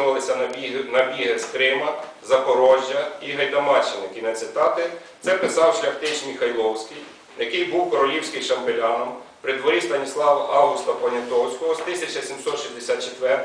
здійснювалися набіги, набіги з Крима, Запорожжя і Гайдамаччини. Кінець цитати. Це писав шляхтич Міхайловський, який був королівським шампеляном при дворі Станіслава Августа Понятовського з 1764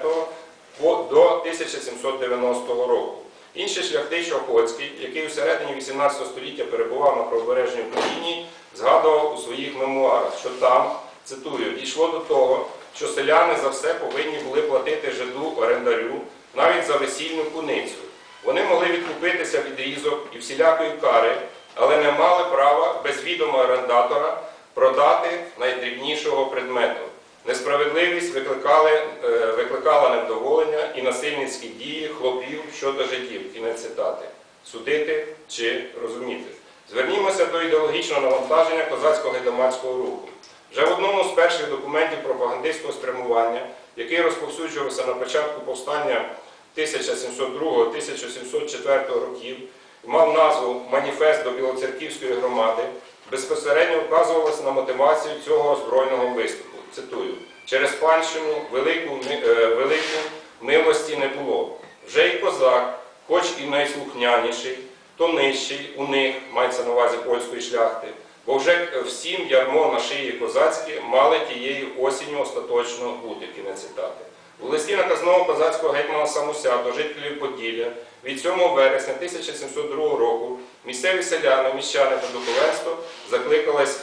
до 1790 року. Інший шляхтич Охоцький, який у середині 18 століття перебував на правобережній Україні, згадував у своїх мемуарах, що там, цитую, дійшло до того, що селяни за все повинні були платити жиду орендарю навіть за весільну куницю. Вони могли відкупитися від різок і всілякої кари, але не мали права без відома орендатора продати найдрібнішого предмету. Несправедливість викликали, е, викликала невдоволення і насильницькі дії хлопів щодо життів. Кінець цитати. Судити чи розуміти. Звернімося до ідеологічного навантаження козацького гайдамацького руху. Вже в одному з перших документів пропагандистського спрямування, який розповсюджувався на початку повстання 1702-1704 років, і мав назву Маніфест до Білоцерківської громади, безпосередньо вказувалося на мотивацію цього збройного виступу. Цитую: через панщину велику, е, велику милості не було. Вже й козак, хоч і найслухняніший, то нижчий у них, мається на увазі польської шляхти, бо вже всім ярмо на шиї козацьке мали тієї осінню остаточно бути. Кінець цитати. У листі наказного козацького гетьмана Самуся до жителів Поділля від 7 вересня 1702 року місцеві селяни, міщани та духовенство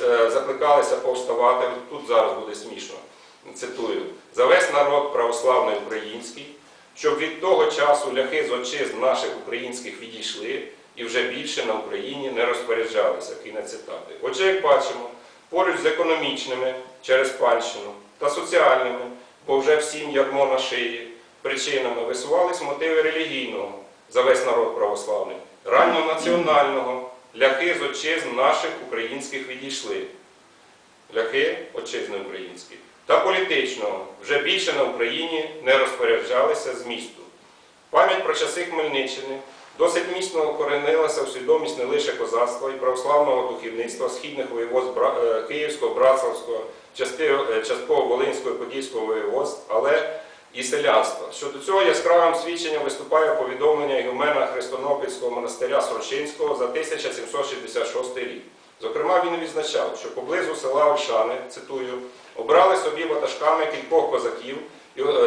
е, закликалися повставати. Тут зараз буде смішно. Цитую: за весь народ православний український, щоб від того часу ляхи з отчизн наших українських відійшли і вже більше на Україні не розпоряджалися. Кінець цитати. Отже, як бачимо, поруч з економічними через панщину та соціальними, бо вже всім ярмо на шиї, причинами висувались мотиви релігійного за весь народ православний, ранньонаціонального, ляхи з отчизн наших українських відійшли. Ляхи отчизни українські. Та політичного вже більше на Україні не розпоряджалися з місту. Пам'ять про часи Хмельниччини досить міцно укоренилася в свідомість не лише козацтва і православного духовництва східних воєводств е, Київського, Братславського, е, частково Волинського і Подільського воєводств, але і селянства. Щодо цього яскравим свідченням виступає повідомлення ігумена Христонопільського монастиря Сорочинського за 1766 рік. Зокрема, він відзначав, що поблизу села Ольшани, цитую, обрали собі ватажками кількох козаків,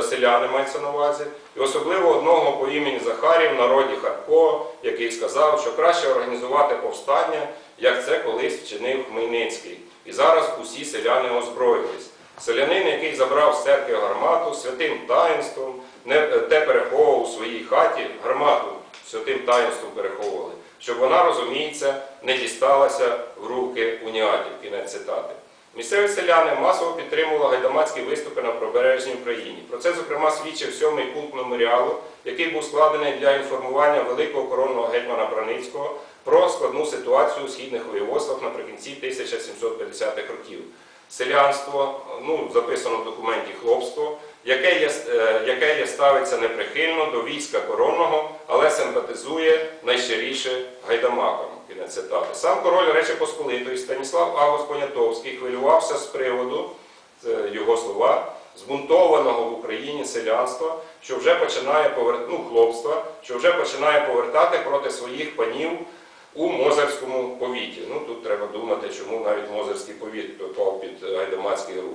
селяни мається на увазі, і особливо одного по імені Захарів в народі Харко, який сказав, що краще організувати повстання, як це колись вчинив Хмельницький. І зараз усі селяни озброїлись. Селянин, який забрав з церкви гармату, святим таїнством, не е, те переховував у своїй хаті, гармату святим таїнством переховували, щоб вона, розуміється, не дісталася в руки уніатів. Кінець цитати. Місцеві селяни масово підтримували гайдамацькі виступи на Пробережній Україні. Про це, зокрема, свідчив сьомий пункт меморіалу, який був складений для інформування великого коронного гетьмана Браницького про складну ситуацію у східних воєводствах наприкінці 1750-х років. Селянство, ну, записано в документі хлопство, яке є, е, яке є ставиться неприхильно до війська коронного, але симпатизує найщиріше гайдамакам. Сам король Речі Посполитої Станіслав Август Понятовський хвилювався з приводу, це його слова, збунтованого в Україні селянства, що вже починає повер... ну, хлопства, що вже починає повертати проти своїх панів у Мозерському повіті. Ну тут треба думати, чому навіть Мозерський повіт попав під гайдамацький рух.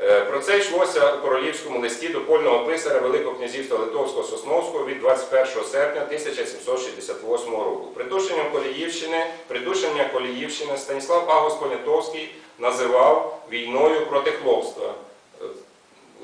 Е, Про це йшлося у королівському листі до польного писаря Великого князівства Литовського Сосновського від 21 серпня 1768 року. Придушенням Коліївщини, придушення Коліївщини Станіслав Август Понятовський називав війною проти хлопства. Е,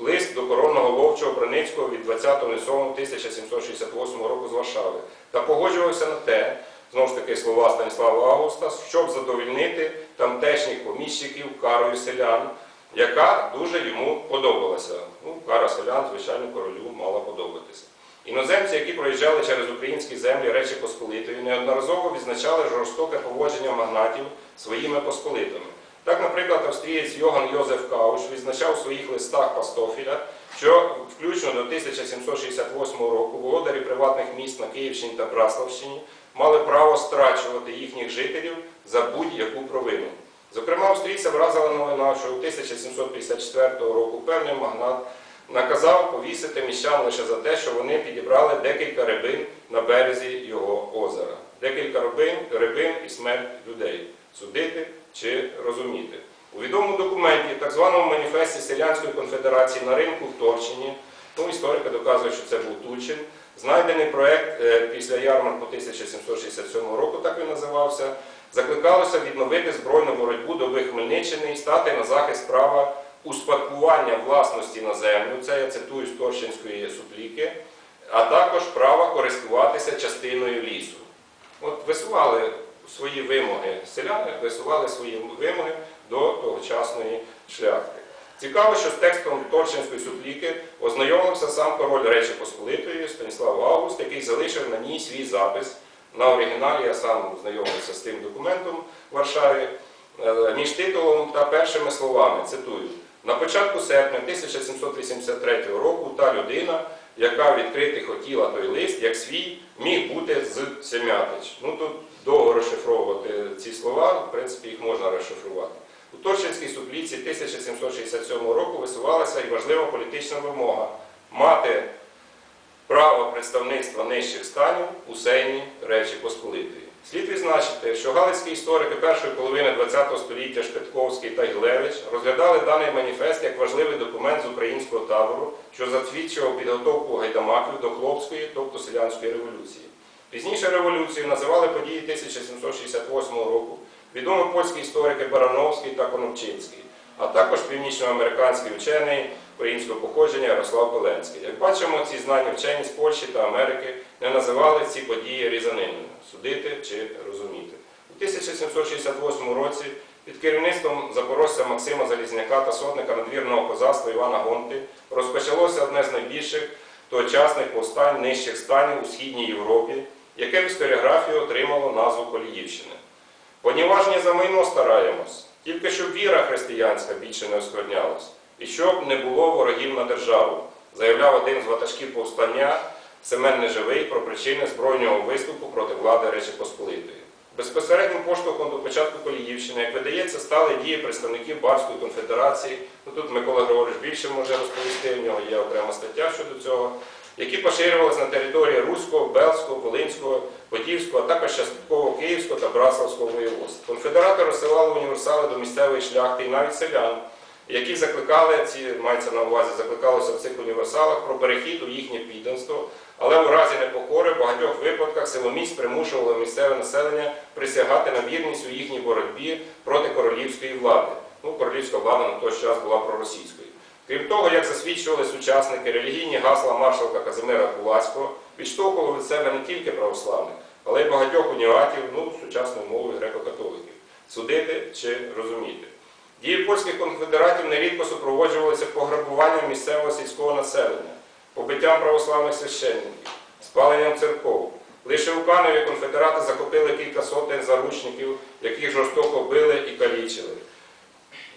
Лист до коронного ловчого Браницького від 20.07.1768 року з Варшави та погоджувався на те, знову ж таки слова Станіслава Августа, щоб задовільнити тамтешніх поміщиків карою селян, яка дуже йому подобалася. Ну, кара селян, звичайно, королю мала подобатися. Іноземці, які проїжджали через українські землі Речі Посполитої, неодноразово відзначали жорстоке поводження магнатів своїми посполитами. Так, наприклад, австрієць Йоган Йозеф Кауш відзначав у своїх листах Пастофіля, що включно до 1768 року володарі приватних міст на Київщині та Браславщині мали право страчувати їхніх жителів за будь-яку провину. Зокрема, австрійця вразила новина, що у 1754 року певний магнат наказав повісити міщан лише за те, що вони підібрали декілька рибин на березі його озера. Декілька рибин, рибин і смерть людей. Судити чи розуміти. У відомому документі, так званому маніфесті Селянської конфедерації на ринку в Торчині, ну, історики доказують, що це був Тульчин, знайдений проект е, після ярмарку 1767 року, так він називався, закликалося відновити збройну боротьбу доби Хмельниччини і стати на захист права успадкування власності на землю, це я цитую з Торщинської супліки, а також права користуватися частиною лісу. От висували свої вимоги, селяни висували свої вимоги до тогочасної шляхти. Цікаво, що з текстом Торчинської супліки ознайомився сам король Речі Посполитої Станіслав Август, який залишив на ній свій запис. На оригіналі я сам знайомився з тим документом в Варшаві е, між титулом та першими словами. Цитую: на початку серпня 1783 року та людина, яка відкрити хотіла той лист, як свій, міг бути з Семятич. Ну тут довго розшифровувати ці слова, в принципі, їх можна розшифрувати. У Торчинській супліці 1767 року висувалася і важлива політична вимога мати право представництва нижчих станів у Сеймі Речі Посполитої. Слід відзначити, що галицькі історики першої половини ХХ століття Шпетковський та Гілевич розглядали даний маніфест як важливий документ з українського табору, що засвідчував підготовку гайдамаків до хлопської, тобто селянської революції. Пізніше революцію називали події 1768 року відомі польські історики Барановський та Конопчинський, а також північноамериканський вчений українського походження Ярослав Коленський. Як бачимо, ці знані вчені з Польщі та Америки не називали ці події різаниною судити чи розуміти. У 1768 році під керівництвом запорожця Максима Залізняка та сотника надвірного козацтва Івана Гонти розпочалося одне з найбільших тогочасних повстань нижчих станів у Східній Європі, яке в історіографії отримало назву Коліївщини. Поніважні за майно стараємось, тільки щоб віра християнська більше не осквернялась, і щоб не було ворогів на державу, заявляв один з ватажків повстання Семен Неживий про причини збройного виступу проти влади Речі Посполитої. Безпосереднім поштовхом до початку Коліївщини, як видається, стали дії представників Барської конфедерації. Ну, тут Микола Григорович більше може розповісти, в нього є окрема стаття щодо цього, які поширювалися на території Руського, Белського, Волинського, Подільського, а також частково Київського та Братславського воєводств. Конфедерати розсилали універсали до місцевої шляхти і навіть селян, які закликали, ці мається на увазі, закликалося в цих універсалах про перехід у їхнє підданство, але в разі непокори в багатьох випадках силоміць примушували місцеве населення присягати на вірність у їхній боротьбі проти королівської влади. Ну, королівська влада на той час була проросійською. Крім того, як засвідчували сучасники, релігійні гасла маршалка Казимира Кулацького відштовхували від себе не тільки православних, але й багатьох уніатів, ну, сучасною мовою греко-католиків. Судити чи розуміти. Дії польських конфедератів нерідко супроводжувалися пограбуванням місцевого сільського населення, побиттям православних священників, спаленням церков. Лише у Каневі конфедерати захопили кілька сотень заручників, яких жорстоко били і калічили.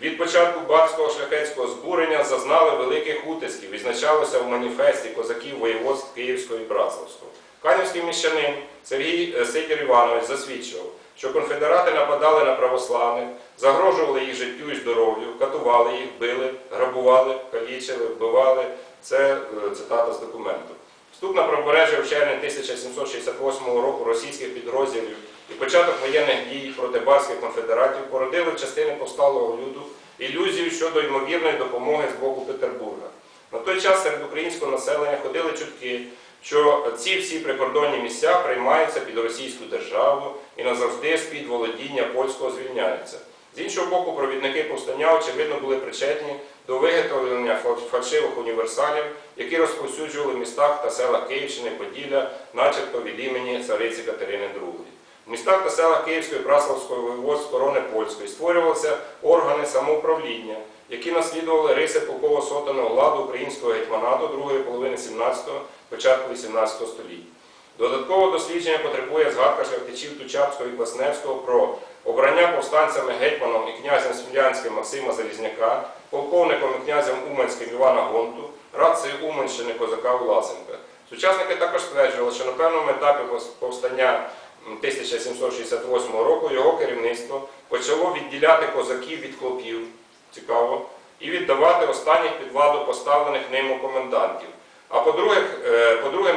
Від початку батського шляхетського збурення зазнали великих утисків, відзначалося в маніфесті козаків воєводств Київського і Братславського. Канівський міщанин Сергій е, Сидір Іванович засвідчував, що конфедерати нападали на православних, загрожували їх життю і здоров'ю, катували їх, били, грабували, калічили, вбивали. Це е, цитата з документу. Вступ на правобережжя в червні 1768 року російських підрозділів і початок воєнних дій проти барських конфедератів породили частини повсталого люду ілюзію щодо ймовірної допомоги з боку Петербурга. На той час серед українського населення ходили чутки, що ці всі прикордонні місця приймаються під російську державу і назавжди з-під володіння польського звільняються. З іншого боку, провідники повстання, очевидно, були причетні до виготовлення фальшивих універсалів, які розповсюджували в містах та селах Київщини, Поділля, начебто від імені цариці Катерини II. В містах та селах Київської Браславської воєводств корони польської створювалися органи самоуправління, які наслідували риси полково-сотаного ладу українського гетьманату другої половини 17-го, початку 18 століття. Додаткового дослідження потребує згадка шляхтичів Тучапського і Класневського про обрання повстанцями гетьманом і князем Смілянським Максима Залізняка, полковником і князем Уманським Івана Гонту, радцею Уманщини козака Власенка. Сучасники також стверджували, що на певному етапі повстання 1768 року його керівництво почало відділяти козаків від хлопів, цікаво, і віддавати останніх під владу поставлених ним комендантів. А по-друге, е, по-друге,